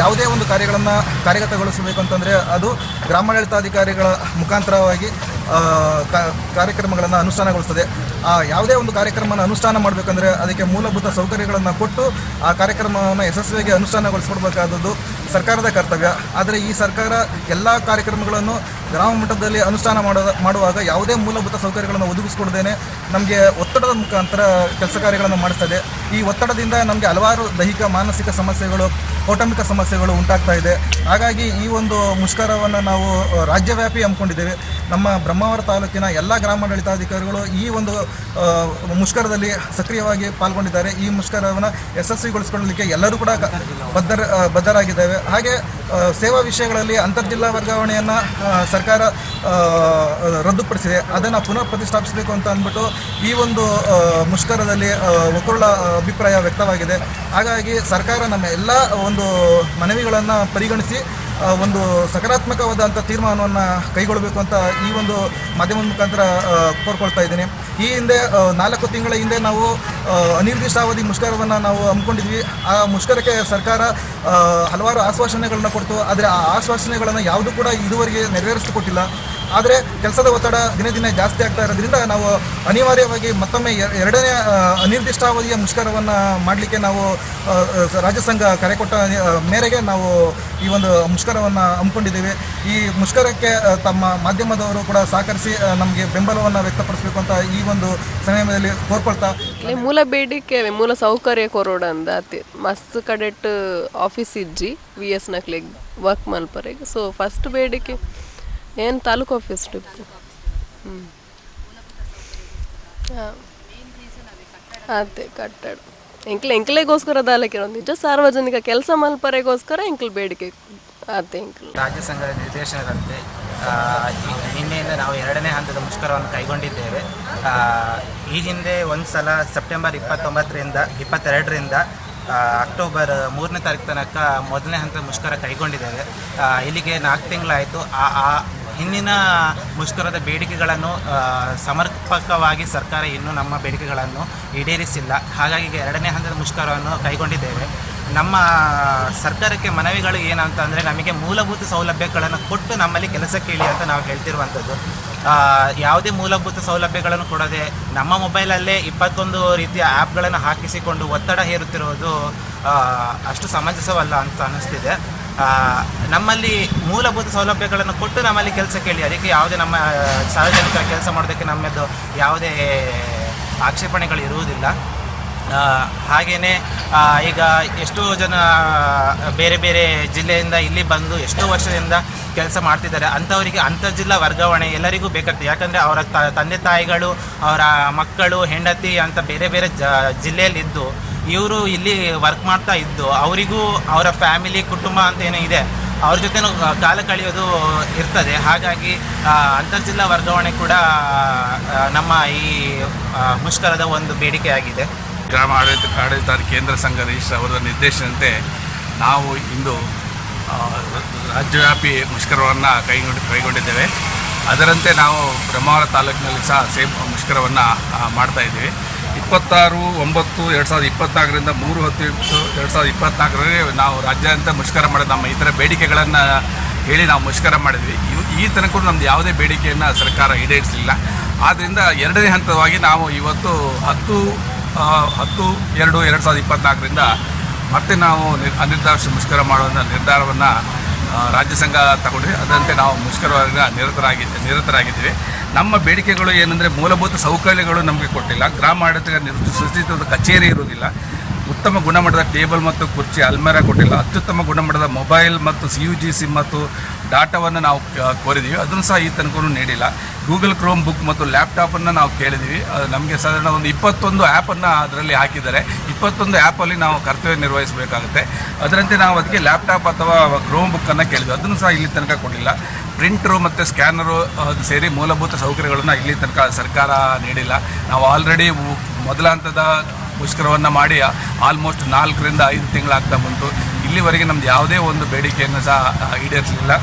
ಯಾವುದೇ ಒಂದು ಕಾರ್ಯಗಳನ್ನು ಕಾರ್ಯಗತಗೊಳಿಸಬೇಕು ಅಂತಂದರೆ ಅದು ಗ್ರಾಮಾಡಳಿತಾಧಿಕಾರಿಗಳ ಮುಖಾಂತರವಾಗಿ ಕಾರ್ಯಕ್ರಮಗಳನ್ನು ಅನುಷ್ಠಾನಗೊಳಿಸ್ತದೆ. ಆ, ಯಾವುದೇ ಒಂದು ಕಾರ್ಯಕ್ರಮನ ಅನುಷ್ಠಾನ ಮಾಡಬೇಕಂದ್ರೆ ಅದಕ್ಕೆ ಮೂಲಭೂತ ಸೌಕರ್ಯಗಳನ್ನು ಕೊಟ್ಟು ಆ ಕಾರ್ಯಕ್ರಮವನ್ನು ಯಶಸ್ವಿಯಾಗಿ ಅನುಷ್ಠಾನಗೊಳಿಸ್ಕೊಡ್ಬೇಕಾದದ್ದು ಸರ್ಕಾರದ ಕರ್ತವ್ಯ. ಆದರೆ ಈ ಸರ್ಕಾರ ಎಲ್ಲ ಕಾರ್ಯಕ್ರಮಗಳನ್ನು ಗ್ರಾಮ ಮಟ್ಟದಲ್ಲಿ ಅನುಷ್ಠಾನ ಮಾಡೋ, ಮಾಡುವಾಗ ಯಾವುದೇ ಮೂಲಭೂತ ಸೌಕರ್ಯಗಳನ್ನು ಒದಗಿಸ್ಕೊಡ್ದೇನೆ ನಮಗೆ ಒತ್ತಡದ ಮುಖಾಂತರ ಕೆಲಸ ಕಾರ್ಯಗಳನ್ನು ಮಾಡಿಸ್ತದೆ. ಈ ಒತ್ತಡದಿಂದ ನಮಗೆ ಹಲವಾರು ದೈಹಿಕ, ಮಾನಸಿಕ ಸಮಸ್ಯೆಗಳು, ಕೌಟುಂಬಿಕ ಸಮಸ್ಯೆಗಳು ಉಂಟಾಗ್ತಾ ಇದೆ. ಹಾಗಾಗಿ ಈ ಒಂದು ಮುಷ್ಕರವನ್ನು ನಾವು ರಾಜ್ಯವ್ಯಾಪಿ ಹಮ್ಮಿಕೊಂಡಿದ್ದೇವೆ. ನಮ್ಮ ಬ್ರಹ್ಮಾವರ ತಾಲೂಕಿನ ಎಲ್ಲ ಗ್ರಾಮಾಡಳಿತಾಧಿಕಾರಿಗಳು ಈ ಒಂದು ಮುಷ್ಕರದಲ್ಲಿ ಸಕ್ರಿಯವಾಗಿ ಪಾಲ್ಗೊಂಡಿದ್ದಾರೆ. ಈ ಮುಷ್ಕರವನ್ನು ಯಶಸ್ವಿಗೊಳಿಸಿಕೊಳ್ಳಲಿಕ್ಕೆ ಎಲ್ಲರೂ ಕೂಡ ಬದ್ಧರ ಬದ್ಧರಾಗಿದ್ದಾವೆ. ಹಾಗೆ ಸೇವಾ ವಿಷಯಗಳಲ್ಲಿ ಅಂತರ್ಜಿಲ್ಲಾ ವರ್ಗಾವಣೆಯನ್ನು ಸರ್ಕಾರ ರದ್ದುಪಡಿಸಿದೆ. ಅದನ್ನು ಪುನಃ ಪ್ರತಿಷ್ಠಾಪಿಸಬೇಕು ಅಂತ ಅಂದ್ಬಿಟ್ಟು ಈ ಒಂದು ಮುಷ್ಕರದಲ್ಲಿ ಒಕ್ಕೂಲ ಅಭಿಪ್ರಾಯ ವ್ಯಕ್ತವಾಗಿದೆ. ಹಾಗಾಗಿ ಸರ್ಕಾರ ನಮ್ಮ ಎಲ್ಲ ಒಂದು ಮನವಿಗಳನ್ನು ಪರಿಗಣಿಸಿ ಒಂದು ಸಕಾರಾತ್ಮಕವಾದಂಥ ತೀರ್ಮಾನವನ್ನು ಕೈಗೊಳ್ಳಬೇಕು ಅಂತ ಈ ಒಂದು ಮಾಧ್ಯಮದ ಮುಖಾಂತರ ಕೋರ್ಕೊಳ್ತಾ ಇದ್ದೀನಿ. ಈ ಹಿಂದೆ ನಾಲ್ಕು ತಿಂಗಳ ಹಿಂದೆ ನಾವು ಅನಿರ್ದಿಷ್ಟಾವಧಿ ಮುಷ್ಕರವನ್ನು ನಾವು ಹಮ್ಮಿಕೊಂಡಿದ್ವಿ. ಆ ಮುಷ್ಕರಕ್ಕೆ ಸರ್ಕಾರ ಹಲವಾರು ಆಶ್ವಾಸನೆಗಳನ್ನ ಕೊಡ್ತು. ಆದರೆ ಆ ಆಶ್ವಾಸನೆಗಳನ್ನು ಯಾವುದೂ ಕೂಡ ಇದುವರೆಗೆ ನೆರವೇರಿಸಿಕೊಟ್ಟಿಲ್ಲ. ಆದರೆ ಕೆಲಸದ ಒತ್ತಡ ದಿನೇ ದಿನೇ ಜಾಸ್ತಿ ಆಗ್ತಾ ಇರೋದ್ರಿಂದ ನಾವು ಅನಿವಾರ್ಯವಾಗಿ ಮತ್ತೊಮ್ಮೆ ಎರಡನೇ ನಿರ್ದಿಷ್ಟ ಅನಿರ್ದಿಷ್ಟಾವಧಿಯ ಮುಷ್ಕರವನ್ನು ಮಾಡಲಿಕ್ಕೆ ನಾವು ರಾಜ್ಯ ಸಂಘ ಕರೆ ಕೊಟ್ಟ ಮೇರೆಗೆ ನಾವು ಈ ಒಂದು ಮುಷ್ಕರವನ್ನು ಹಮ್ಮಿಕೊಂಡಿದ್ದೇವೆ. ಈ ಮುಷ್ಕರಕ್ಕೆ ತಮ್ಮ ಮಾಧ್ಯಮದವರು ಕೂಡ ಸಹಕರಿಸಿ ನಮಗೆ ಬೆಂಬಲವನ್ನು ವ್ಯಕ್ತಪಡಿಸಬೇಕು ಅಂತ ಈ ಒಂದು ಸಮಯದಲ್ಲಿ ಕೋರ್ಕೊಳ್ತಾ. ಮೂಲ ಬೇಡಿಕೆ, ಮೂಲ ಸೌಕರ್ಯ ಕೊರೋಡ ಅಂದ ಮಸ್ತ್ ಕಡೆಟ್ ಆಫೀಸ್ ಇಜ್ಜಿ ವಿ ಎಸ್ ನಕ್ಲೆಗ್ ವರ್ಕ್ ಮಲ್ಪರೆಗೆ ಸೊ ಫಸ್ಟ್ ಬೇಡಿಕೆ ಏನು ತಾಲೂಕು ಆಫೀಸ್ ಟ್ರಿಪ್ ಹ್ಞೂ ಅದೇ ಕಟ್ಟಡ. ಎಂಕ್ಲೆ ಎಂಕ್ಲೆಗೋಸ್ಕರ ದಾಲಕ್ಕೆ ನಿಜ ಸಾರ್ವಜನಿಕ ಕೆಲಸ ಮಲ್ಪರೆಗೋಸ್ಕರ ಎಂಕ್ಲು ಬೇಡಿಕೆ. ಅದೇ ಎಂಕ್ಲು. ರಾಜ್ಯ ಸಂಘದ ನಿರ್ದೇಶನದಂತೆ ನಿನ್ನೆಯಿಂದ ನಾವು ಎರಡನೇ ಹಂತದ ಮುಷ್ಕರವನ್ನು ಕೈಗೊಂಡಿದ್ದೇವೆ. ಈ ಹಿಂದೆ ಒಂದು ಸಲ ಸೆಪ್ಟೆಂಬರ್ ಇಪ್ಪತ್ತೊಂಬತ್ತರಿಂದ, ಇಪ್ಪತ್ತೆರಡರಿಂದ ಅಕ್ಟೋಬರ್ ಮೂರನೇ ತಾರೀಕು ತನಕ ಮೊದಲನೇ ಹಂತದ ಮುಷ್ಕರ ಕೈಗೊಂಡಿದ್ದೇವೆ. ಇಲ್ಲಿಗೆ ನಾಲ್ಕು ತಿಂಗಳಾಯಿತು. ಆ ಆ, ಹಿಂದಿನ ಮುಷ್ಕರದ ಬೇಡಿಕೆಗಳನ್ನು ಸಮರ್ಪಕವಾಗಿ ಸರ್ಕಾರ ಇನ್ನೂ ನಮ್ಮ ಬೇಡಿಕೆಗಳನ್ನು ಈಡೇರಿಸಿಲ್ಲ. ಹಾಗಾಗಿ ಎರಡನೇ ಹಂತದ ಮುಷ್ಕರವನ್ನು ಕೈಗೊಂಡಿದ್ದೇವೆ. ನಮ್ಮ ಸರ್ಕಾರಕ್ಕೆ ಮನವಿಗಳು ಏನಂತ ಅಂದರೆ ನಮಗೆ ಮೂಲಭೂತ ಸೌಲಭ್ಯಗಳನ್ನು ಕೊಟ್ಟು ನಮ್ಮಲ್ಲಿ ಕೆಲಸಕ್ಕೆ ಇಳಿ ಅಂತ ನಾವು ಹೇಳ್ತಿರುವಂಥದ್ದು. ಯಾವುದೇ ಮೂಲಭೂತ ಸೌಲಭ್ಯಗಳನ್ನು ಕೊಡದೆ ನಮ್ಮ ಮೊಬೈಲಲ್ಲೇ ಇಪ್ಪತ್ತೊಂದು ರೀತಿಯ ಆ್ಯಪ್ಗಳನ್ನು ಹಾಕಿಸಿಕೊಂಡು ಒತ್ತಡ ಹೇರುತ್ತಿರುವುದು ಅಷ್ಟು ಸಮಂಜಸವಲ್ಲ ಅಂತ ಅನ್ನಿಸ್ತಿದೆ. ನಮ್ಮಲ್ಲಿ ಮೂಲಭೂತ ಸೌಲಭ್ಯಗಳನ್ನು ಕೊಟ್ಟು ನಮ್ಮಲ್ಲಿ ಕೆಲಸ ಕೇಳಿ, ಅದಕ್ಕೆ ಯಾವುದೇ ನಮ್ಮ, ಸಾರ್ವಜನಿಕರ ಕೆಲಸ ಮಾಡೋದಕ್ಕೆ ನಮ್ಮದು ಯಾವುದೇ ಆಕ್ಷೇಪಣೆಗಳು ಇರುವುದಿಲ್ಲ. ಹಾಗೆಯೇ ಈಗ ಎಷ್ಟೋ ಜನ ಬೇರೆ ಬೇರೆ ಜಿಲ್ಲೆಯಿಂದ ಇಲ್ಲಿ ಬಂದು ಎಷ್ಟೋ ವರ್ಷದಿಂದ ಕೆಲಸ ಮಾಡ್ತಿದ್ದಾರೆ. ಅಂಥವರಿಗೆ ಅಂತರ್ಜಿಲ್ಲಾ ವರ್ಗಾವಣೆ ಎಲ್ಲರಿಗೂ ಬೇಕಾಗ್ತದೆ. ಯಾಕಂದರೆ ಅವರ ತಂದೆ ತಾಯಿಗಳು, ಅವರ ಮಕ್ಕಳು, ಹೆಂಡತಿ ಅಂತ ಬೇರೆ ಬೇರೆ ಜ, ಜಿಲ್ಲೆಯಲ್ಲಿದ್ದು, ಇವರು ಇಲ್ಲಿ ವರ್ಕ್ ಮಾಡ್ತಾ ಇದ್ದು, ಅವರಿಗೂ ಅವರ ಫ್ಯಾಮಿಲಿ ಕುಟುಂಬ ಅಂತ ಏನೋ ಇದೆ, ಅವ್ರ ಜೊತೆ ಕಾಲ ಕಳೆಯೋದು ಇರ್ತದೆ. ಹಾಗಾಗಿ ಅಂತರ್ಜಿಲ್ಲಾ ವರ್ಗಾವಣೆ ಕೂಡ ನಮ್ಮ ಈ ಮುಷ್ಕರದ ಒಂದು ಬೇಡಿಕೆಯಾಗಿದೆ. ಗ್ರಾಮ ಆಡಳಿತ ಆಡಳಿತಾರ ಕೇಂದ್ರ ಸಂಘ ರಿಜಿಸ್ಟರ್ ಅವರ ನಿರ್ದೇಶನದಂತೆ ನಾವು ಇಂದು ರಾಜ್ಯವ್ಯಾಪಿ ಮುಷ್ಕರವನ್ನು ಕೈಗೊಂಡು, ಕೈಗೊಂಡಿದ್ದೇವೆ. ಅದರಂತೆ ನಾವು ಬ್ರಹ್ಮಾವರ ತಾಲೂಕಿನಲ್ಲಿ ಸಹ ಸೇಮ್ ಮುಷ್ಕರವನ್ನು ಮಾಡ್ತಾ ಇದ್ದೀವಿ. ಇಪ್ಪತ್ತಾರು, ಒಂಬತ್ತು, ಎರಡು ಸಾವಿರದ ಇಪ್ಪತ್ತ್ನಾಲ್ಕರಿಂದ ಮೂರು ಹತ್ತು, ಎರಡು ಸಾವಿರದ ಇಪ್ಪತ್ತ್ನಾಲ್ಕರಲ್ಲಿ ನಾವು ರಾಜ್ಯಾದ್ಯಂತ ಮುಷ್ಕರ ಮಾಡಿದ ನಮ್ಮ ಇತರ ಬೇಡಿಕೆಗಳನ್ನು ಹೇಳಿ ನಾವು ಮುಷ್ಕರ ಮಾಡಿದ್ವಿ. ಇವು ಈ ತನಕ ನಮ್ಮದು ಯಾವುದೇ ಬೇಡಿಕೆಯನ್ನು ಸರ್ಕಾರ ಈಡೇರಿಸಲಿಲ್ಲ. ಆದ್ದರಿಂದ ಎರಡನೇ ಹಂತವಾಗಿ ನಾವು ಇವತ್ತು ಹತ್ತು ಹತ್ತು, ಎರಡು ಎರಡು ಸಾವಿರದ ಇಪ್ಪತ್ತ್ನಾಲ್ಕರಿಂದ ಮತ್ತೆ ನಾವು ನಿರ್ ಅನಿರ್ದಿಷ್ಟ ಮುಷ್ಕರ ಮಾಡುವಂಥ ನಿರ್ಧಾರವನ್ನು ರಾಜ್ಯ ಸಂಘ ತಗೊಂಡ್ವಿ. ಅದರಂತೆ ನಾವು ಮುಷ್ಕರವಾಗಿ ನಿರತರಾಗಿ, ನಿರತರಾಗಿದ್ದೀವಿ. ನಮ್ಮ ಬೇಡಿಕೆಗಳು ಏನಂದರೆ ಮೂಲಭೂತ ಸೌಕರ್ಯಗಳು ನಮಗೆ ಕೊಟ್ಟಿಲ್ಲ. ಗ್ರಾಮ ಆಡಳಿತ ಸೃಷ್ಟಿಸಿದ ಕಚೇರಿ ಇರುವುದಿಲ್ಲ. ಉತ್ತಮ ಗುಣಮಟ್ಟದ ಟೇಬಲ್ ಮತ್ತು ಕುರ್ಚಿ ಅಲ್ಮೇರ ಕೊಟ್ಟಿಲ್ಲ. ಅತ್ಯುತ್ತಮ ಗುಣಮಟ್ಟದ ಮೊಬೈಲ್ ಮತ್ತು ಸಿ ಯು ಜಿ ಸಿಮ್ ಮತ್ತು ಡಾಟಾವನ್ನು ನಾವು ಕೋರಿದ್ದೀವಿ ಅದನ್ನು ಸಹ ಈ ತನಕ ನೀಡಿಲ್ಲ. ಗೂಗಲ್ ಕ್ರೋಮ್ ಬುಕ್ ಮತ್ತು ಲ್ಯಾಪ್ಟಾಪನ್ನು ನಾವು ಕೇಳಿದ್ದೀವಿ ನಮಗೆ ಸಾಧಾರಣ ಒಂದು ಇಪ್ಪತ್ತೊಂದು ಆ್ಯಪನ್ನು ಅದರಲ್ಲಿ ಹಾಕಿದ್ದಾರೆ. ಇಪ್ಪತ್ತೊಂದು ಆ್ಯಪಲ್ಲಿ ನಾವು ಕರ್ತವ್ಯ ನಿರ್ವಹಿಸಬೇಕಾಗುತ್ತೆ. ಅದರಂತೆ ನಾವು ಅದಕ್ಕೆ ಲ್ಯಾಪ್ಟಾಪ್ ಅಥವಾ ಕ್ರೋಮ್ ಬುಕ್ಕನ್ನು ಕೇಳಿದ್ವಿ. ಅದನ್ನು ಸಹ ಇಲ್ಲಿ ತನಕ ಕೊಡಲಿಲ್ಲ. ಪ್ರಿಂಟರು ಮತ್ತು ಸ್ಕ್ಯಾನರು ಸೇರಿ ಮೂಲಭೂತ ಸೌಕರ್ಯಗಳನ್ನು ಇಲ್ಲಿ ತನಕ ಸರ್ಕಾರ ನೀಡಿಲ್ಲ. ನಾವು ಆಲ್ರೆಡಿ ಮೊದಲ ಹಂತದ ಮುಷ್ಕರವನ್ನು ಮಾಡಿ ಆಲ್ಮೋಸ್ಟ್ ನಾಲ್ಕರಿಂದ ಐದು ತಿಂಗಳಾಗ್ತಾ ಬಂತು. ಇಲ್ಲಿವರೆಗೆ ನಮ್ದು ಯಾವುದೇ ಒಂದು ಬೇಡಿಕೆಯನ್ನು ಸಹ ಈಡೇರಿಸಲಿಲ್ಲ.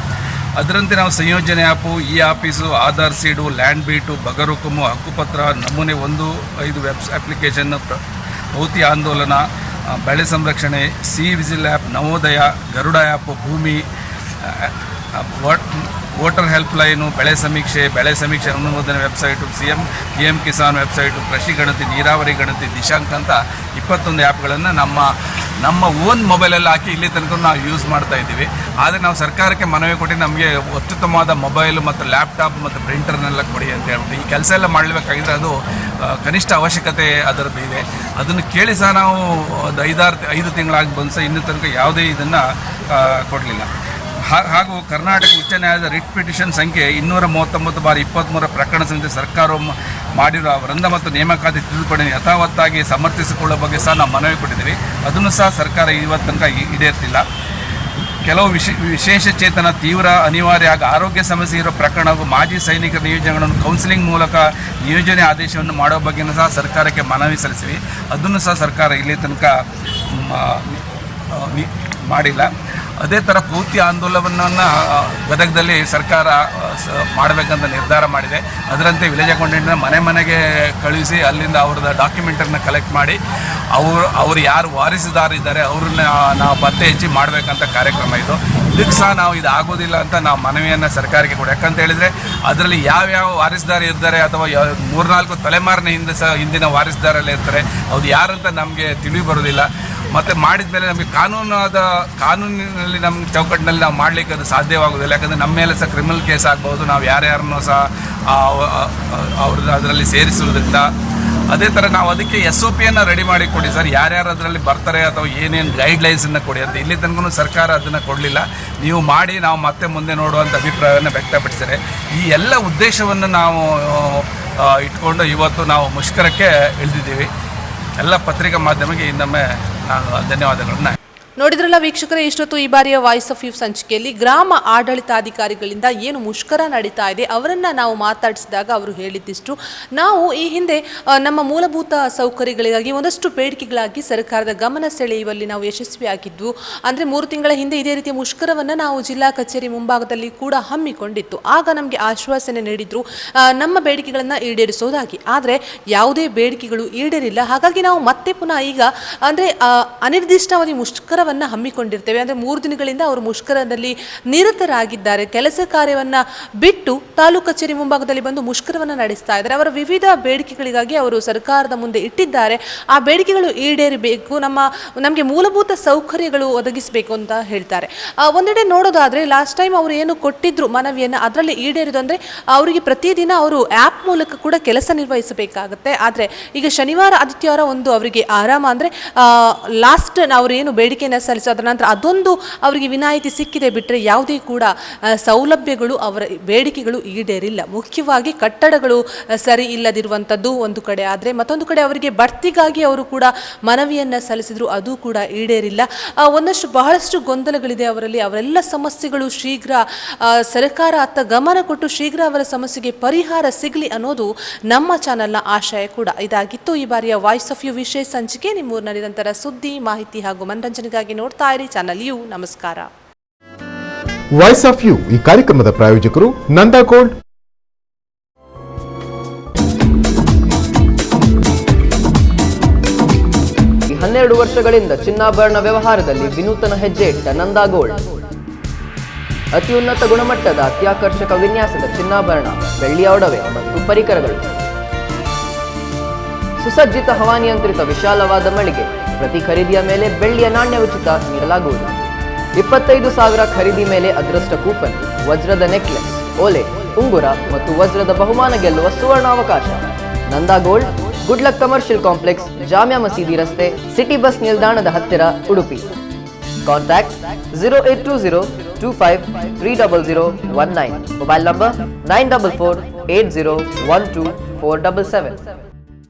ಅದರಂತೆ ನಾವು ಸಂಯೋಜನೆ app e office, Aadhaar seed, land beat, ಬಗರುಕುಮು, ಹಕ್ಕುಪತ್ರ, ನಮೂನೆ ಒಂದು, ಐದು ವೆಬ್ಸ್ ಅಪ್ಲಿಕೇಶನ್ ಭೌತಿ ಆಂದೋಲನ ಬೆಳೆ ಸಂರಕ್ಷಣೆ, C vigil app Navodaya, Garuda app Bhoomi voter help line ಬೆಳೆ ಸಮೀಕ್ಷೆ ಬೆಳೆ ಸಮೀಕ್ಷೆ ಅನುಮೋದನೆ website C M P M Kisan website, ಕೃಷಿ ಗಣತಿ, ನೀರಾವರಿ ಗಣತಿ, ದಿಶಾಂಕ್ ಅಂತ ಇಪ್ಪತ್ತೊಂದು ಆ್ಯಪ್ಗಳನ್ನು ನಮ್ಮ ನಮ್ಮ ಓನ್ ಮೊಬೈಲಲ್ಲಿ ಹಾಕಿ ಇಲ್ಲಿ ತನಕ ನಾವು ಯೂಸ್ ಮಾಡ್ತಾ ಇದ್ದೀವಿ. ಆದರೆ ನಾವು ಸರ್ಕಾರಕ್ಕೆ ಮನವಿ ಕೊಟ್ಟು ನಮಗೆ ಅತ್ಯುತ್ತಮವಾದ ಮೊಬೈಲು ಮತ್ತು ಲ್ಯಾಪ್ಟಾಪ್ ಮತ್ತು ಪ್ರಿಂಟರ್ನೆಲ್ಲ ಕೊಡಿ ಅಂತ ಹೇಳ್ಬಿಟ್ಟು ಈ ಕೆಲಸ ಎಲ್ಲ ಮಾಡಬೇಕಾಗಿದ್ರೆ ಅದು ಕನಿಷ್ಠ ಅವಶ್ಯಕತೆ ಅದರದ್ದು ಇದೆ. ಅದನ್ನು ಕೇಳಿ ಸಹ ನಾವು ಒಂದು ಐದಾರು, ಐದು ತಿಂಗಳಾಗಿ ಬಂದು ಸಹ ಇನ್ನೂ ತನಕ ಯಾವುದೇ ಇದನ್ನು ಕೊಡಲಿಲ್ಲ. ಹಾಗೂ ಕರ್ನಾಟಕ ಉಚ್ಚ ನ್ಯಾಯಾಲಯದ ರಿಟ್ ಪಿಟಿಷನ್ ಸಂಖ್ಯೆ ಇನ್ನೂರ ಮೂವತ್ತೊಂಬತ್ತು ಬಾರಿ ಇಪ್ಪತ್ತ್ಮೂರ ಪ್ರಕರಣ ಸಮಿತಿ ಸರ್ಕಾರವು ಮಾಡಿರುವ ವೃಂದ ಮತ್ತು ನೇಮಕಾತಿ ತಿದ್ದುಪಡಿ ಯಥಾವತ್ತಾಗಿ ಸಮರ್ಥಿಸಿಕೊಳ್ಳುವ ಬಗ್ಗೆ ಸಹ ನಾವು ಮನವಿ ಕೊಟ್ಟಿದ್ದೀವಿ. ಅದನ್ನು ಸಹ ಸರ್ಕಾರ ಇವತ್ತು ತನಕ ಈಡೇರ್ತಿಲ್ಲ. ಕೆಲವು ವಿಶೇ ವಿಶೇಷ ಚೇತನ, ತೀವ್ರ, ಅನಿವಾರ್ಯ ಹಾಗೂ ಆರೋಗ್ಯ ಸಮಸ್ಯೆ ಇರೋ ಪ್ರಕರಣ ಹಾಗೂ ಮಾಜಿ ಸೈನಿಕರ ನಿಯೋಜನೆಗಳನ್ನು ಕೌನ್ಸಿಲಿಂಗ್ ಮೂಲಕ ನಿಯೋಜನೆ ಆದೇಶವನ್ನು ಮಾಡೋ ಬಗ್ಗೆಯೂ ಸಹ ಸರ್ಕಾರಕ್ಕೆ ಮನವಿ ಸಲ್ಲಿಸಿವಿ. ಅದನ್ನು ಸಹ ಸರ್ಕಾರ ಇಲ್ಲಿ ತನಕ ಮಾಡಿಲ್ಲ. ಅದೇ ಥರ ಪೂರ್ತಿ ಆಂದೋಲನವನ್ನು ಗದಗದಲ್ಲಿ ಸರ್ಕಾರ ಮಾಡಬೇಕಂತ ನಿರ್ಧಾರ ಮಾಡಿದೆ. ಅದರಂತೆ ವಿಲೇಜ್ ಅಕೌಂಟೆಂಟ್ನ ಮನೆ ಮನೆಗೆ ಕಳುಹಿಸಿ ಅಲ್ಲಿಂದ ಅವ್ರದ್ದು ಡಾಕ್ಯುಮೆಂಟನ್ನು ಕಲೆಕ್ಟ್ ಮಾಡಿ, ಅವರು ಅವರು ಯಾರು ವಾರಿಸಿದಾರಿದ್ದಾರೆ ಅವ್ರನ್ನ ನಾವು ಪತ್ತೆ ಹಚ್ಚಿ ಮಾಡಬೇಕಂತ ಕಾರ್ಯಕ್ರಮ ಇದು. ಇದಕ್ಕೆ ಸಹ ನಾವು ಇದು ಆಗೋದಿಲ್ಲ ಅಂತ ನಾವು ಮನವಿಯನ್ನು ಸರ್ಕಾರಕ್ಕೆ ಕೊಡಿ. ಯಾಕಂತ ಹೇಳಿದರೆ, ಅದರಲ್ಲಿ ಯಾವ್ಯಾವ ವಾರಿಸ್ದಾರ ಇರ್ತಾರೆ ಅಥವಾ ಮೂರ್ನಾಲ್ಕು ತಲೆಮಾರಿನ ಹಿಂದೆ ಸಹ ಹಿಂದಿನ ವಾರಿಸ್ದಾರಲ್ಲೇ ಇರ್ತಾರೆ ಅದು ಯಾರಂತ ನಮಗೆ ತಿಳಿ ಬರೋದಿಲ್ಲ ಮತ್ತು ಮಾಡಿದ ಮೇಲೆ ನಮಗೆ ಕಾನೂನಾದ ಕಾನೂನಿನಲ್ಲಿ ನಮ್ಮ ಚೌಕಟ್ಟಿನಲ್ಲಿ ನಾವು ಮಾಡಲಿಕ್ಕೆ ಅದು ಸಾಧ್ಯವಾಗೋದಿಲ್ಲ. ಯಾಕಂದರೆ ನಮ್ಮ ಮೇಲೆ ಸಹ ಕ್ರಿಮಿನಲ್ ಕೇಸ್ ಆಗ್ಬೋದು ನಾವು ಯಾರ್ಯಾರನ್ನೂ ಸಹ ಅವ್ರದ್ದು ಅದರಲ್ಲಿ ಸೇರಿಸುವುದರಿಂದ. ಅದೇ ಥರ ನಾವು ಅದಕ್ಕೆ ಎಸ್ ಒ ಪಿಯನ್ನು ರೆಡಿ ಮಾಡಿ ಕೊಡಿ ಸರ್. ಯಾರ್ಯಾರು ಅದರಲ್ಲಿ ಬರ್ತಾರೆ ಅಥವಾ ಏನೇನು ಗೈಡ್ಲೈನ್ಸನ್ನು ಕೊಡಿ ಅಂತ. ಇಲ್ಲಿ ತನಕ ಸರ್ಕಾರ ಅದನ್ನು ಕೊಡಲಿಲ್ಲ. ನೀವು ಮಾಡಿ, ನಾವು ಮತ್ತೆ ಮುಂದೆ ನೋಡುವಂಥ ಅಭಿಪ್ರಾಯವನ್ನು ವ್ಯಕ್ತಪಡಿಸಿದರೆ. ಈ ಎಲ್ಲ ಉದ್ದೇಶವನ್ನು ನಾವು ಇಟ್ಕೊಂಡು ಇವತ್ತು ನಾವು ಮುಷ್ಕರಕ್ಕೆ ಇಳಿದಿದ್ದೀವಿ. ಎಲ್ಲ ಪತ್ರಿಕಾ ಮಾಧ್ಯಮಕ್ಕೆ ಇನ್ನೊಮ್ಮೆ ನಾನು ಧನ್ಯವಾದಗಳನ್ನ ನೋಡಿದ್ರಲ್ಲ ವೀಕ್ಷಕರೇ, ಇಷ್ಟೊತ್ತು ಈ ಬಾರಿಯ ವಾಯ್ಸ್ ಆಫ್ ಯು ಸಂಚಿಕೆಯಲ್ಲಿ ಗ್ರಾಮ ಆಡಳಿತಾಧಿಕಾರಿಗಳಿಂದ ಏನು ಮುಷ್ಕರ ನಡೀತಾ ಇದೆ ಅವರನ್ನ ನಾವು ಮಾತಾಡಿಸಿದಾಗ ಅವರು ಹೇಳಿದ್ದಿಷ್ಟು. ನಾವು ಈ ಹಿಂದೆ ನಮ್ಮ ಮೂಲಭೂತ ಸೌಕರ್ಯಗಳಿಗಾಗಿ ಒಂದಷ್ಟು ಬೇಡಿಕೆಗಳಾಗಿ ಸರ್ಕಾರದ ಗಮನ ಸೆಳೆಯುವಲ್ಲಿ ನಾವು ಯಶಸ್ವಿಯಾಗಿದ್ದು, ಅಂದರೆ ಮೂರು ತಿಂಗಳ ಹಿಂದೆ ಇದೇ ರೀತಿಯ ಮುಷ್ಕರವನ್ನು ನಾವು ಜಿಲ್ಲಾ ಕಚೇರಿ ಮುಂಭಾಗದಲ್ಲಿ ಕೂಡ ಹಮ್ಮಿಕೊಂಡಿತ್ತು. ಆಗ ನಮಗೆ ಆಶ್ವಾಸನೆ ನೀಡಿದ್ರು ನಮ್ಮ ಬೇಡಿಕೆಗಳನ್ನು ಈಡೇರಿಸೋದಾಗಿ ಆದರೆ ಯಾವುದೇ ಬೇಡಿಕೆಗಳು ಈಡೇರಿಲ್ಲ. ಹಾಗಾಗಿ ನಾವು ಮತ್ತೆ ಪುನಃ ಈಗ, ಅಂದರೆ ಅನಿರ್ದಿಷ್ಟಾವಧಿ ಮುಷ್ಕರವನ್ನು ಹಮ್ಮಿಕೊಂಡಿರ್ತೇವೆ. ಅಂದರೆ ಮೂರು ದಿನಗಳಿಂದ ಅವರು ಮುಷ್ಕರದಲ್ಲಿ ನಿರತರಾಗಿದ್ದಾರೆ. ಕೆಲಸ ಕಾರ್ಯವನ್ನು ಬಿಟ್ಟು ತಾಲೂಕು ಕಚೇರಿ ಮುಂಭಾಗದಲ್ಲಿ ಬಂದು ಮುಷ್ಕರವನ್ನು ನಡೆಸ್ತಾ ಇದ್ದಾರೆ. ಅವರ ವಿವಿಧ ಬೇಡಿಕೆಗಳಿಗಾಗಿ ಅವರು ಸರ್ಕಾರದ ಮುಂದೆ ಇಟ್ಟಿದ್ದಾರೆ. ಆ ಬೇಡಿಕೆಗಳು ಈಡೇರಬೇಕು, ನಮ್ಮ, ನಮಗೆ ಮೂಲಭೂತ ಸೌಕರ್ಯಗಳು ಒದಗಿಸಬೇಕು ಅಂತ ಹೇಳ್ತಾರೆ. ಒಂದೆಡೆ ನೋಡೋದಾದರೆ ಲಾಸ್ಟ್ ಟೈಮ್ ಅವರು ಏನು ಕೊಟ್ಟಿದ್ರು ಮನವಿಯನ್ನು ಅದರಲ್ಲಿ ಈಡೇರಿದು ಅಂದರೆ, ಅವರಿಗೆ ಪ್ರತಿದಿನ ಅವರು ಆ್ಯಪ್ ಮೂಲಕ ಕೂಡ ಕೆಲಸ ನಿರ್ವಹಿಸಬೇಕಾಗುತ್ತೆ. ಆದರೆ ಈಗ ಶನಿವಾರ, ಆದಿತ್ಯವಾರ ಒಂದು ಅವರಿಗೆ ಆರಾಮ ಅಂದರೆ ಲಾಸ್ಟ್ ಅವರು ಏನು ಬೇಡಿಕೆಯನ್ನು ಸಲ್ಲಿಸೋ ಅದರ ನಂತರ ಅದೊಂದು ಅವರಿಗೆ ವಿನಾಯಿತಿ ಸಿಕ್ಕಿದೆ ಬಿಟ್ಟರೆ ಯಾವುದೇ ಕೂಡ ಸೌಲಭ್ಯಗಳು ಅವರ ಬೇಡಿಕೆಗಳು ಈಡೇರಿಲ್ಲ. ಮುಖ್ಯವಾಗಿ ಕಟ್ಟಡಗಳು ಸರಿ ಇಲ್ಲದಿರುವಂಥದ್ದು ಒಂದು ಕಡೆ ಆದರೆ ಮತ್ತೊಂದು ಕಡೆ ಅವರಿಗೆ ಬಡ್ತಿಗಾಗಿ ಅವರು ಕೂಡ ಮನವಿಯನ್ನು ಸಲ್ಲಿಸಿದ್ರು, ಅದು ಕೂಡ ಈಡೇರಿಲ್ಲ. ಒಂದಷ್ಟು ಬಹಳಷ್ಟು ಗೊಂದಲಗಳಿದೆ ಅವರಲ್ಲಿ. ಅವರೆಲ್ಲ ಸಮಸ್ಯೆಗಳು ಶೀಘ್ರ ಸರ್ಕಾರ ಅತ್ತ ಗಮನ ಕೊಟ್ಟು ಶೀಘ್ರ ಅವರ ಸಮಸ್ಯೆಗೆ ಪರಿಹಾರ ಸಿಗಲಿ ಅನ್ನೋದು ನಮ್ಮ ಚಾನಲ್ನ ಆಶಯ ಕೂಡ ಇದಾಗಿತ್ತು. ಈ ಬಾರಿಯ ವಾಯ್ಸ್ ಆಫ್ ಯು ವಿಶೇಷ ಸಂಚಿಕೆ ನಿಮ್ಮೂರಿನ ನಂತರ ಸುದ್ದಿ, ಮಾಹಿತಿ ಹಾಗೂ ಮನರಂಜನೆಗಾಗಿ ನೋಡ್ತಾ ಇರಿ. ಚಾನಲ್ ಯು ನಮಸ್ಕಾರ. ವಾಯ್ಸ್ ಆಫ್ ಯು ಈ ಕಾರ್ಯಕ್ರಮದ ಪ್ರಾಯೋಜಕರು ನಂದಾ ಗೋಲ್ಡ್ ಹನ್ನೆರಡು ವರ್ಷಗಳಿಂದ ಚಿನ್ನಾಭರಣ ವ್ಯವಹಾರದಲ್ಲಿ ವಿನೂತನ ಹೆಜ್ಜೆ ಇಟ್ಟ ನಂದಾ ಗೋಲ್ಡ್ ಅತ್ಯುನ್ನತ ಗುಣಮಟ್ಟದ ಅತ್ಯಾಕರ್ಷಕ ವಿನ್ಯಾಸದ ಚಿನ್ನಾಭರಣ ಬೆಳ್ಳಿಯ ಒಡವೆ ಮತ್ತು ಪರಿಕರಗಳು. ಸುಸಜ್ಜಿತ ಹವಾನಿಯಂತ್ರಿತ ವಿಶಾಲವಾದ ಮಳಿಗೆ ಪ್ರತಿ ಖರೀದಿಯ ಮೇಲೆ ಬೆಳ್ಳಿಯ ನಾಣ್ಯ ಉಚಿತ ನೀಡಲಾಗುವುದು. ಇಪ್ಪತ್ತೈದು ಸಾವಿರ ಖರೀದಿ ಮೇಲೆ ಅದೃಷ್ಟ ಕೂಪನ್, ವಜ್ರದ ನೆಕ್ಲೆಸ್, ಓಲೆ, ಉಂಗುರ ಮತ್ತು ವಜ್ರದ ಬಹುಮಾನ ಗೆಲ್ಲುವ ಸುವರ್ಣಾವಕಾಶ. Nanda gold good luck commercial complex, Jamia ಮಸೀದಿ ರಸ್ತೆ, ಸಿಟಿ ಬಸ್ ನಿಲ್ದಾಣದ ಹತ್ತಿರ Udupi. Contact zero eight two zero two five three double zero one nine. Mobile number nine double four eight zero one two four double seven.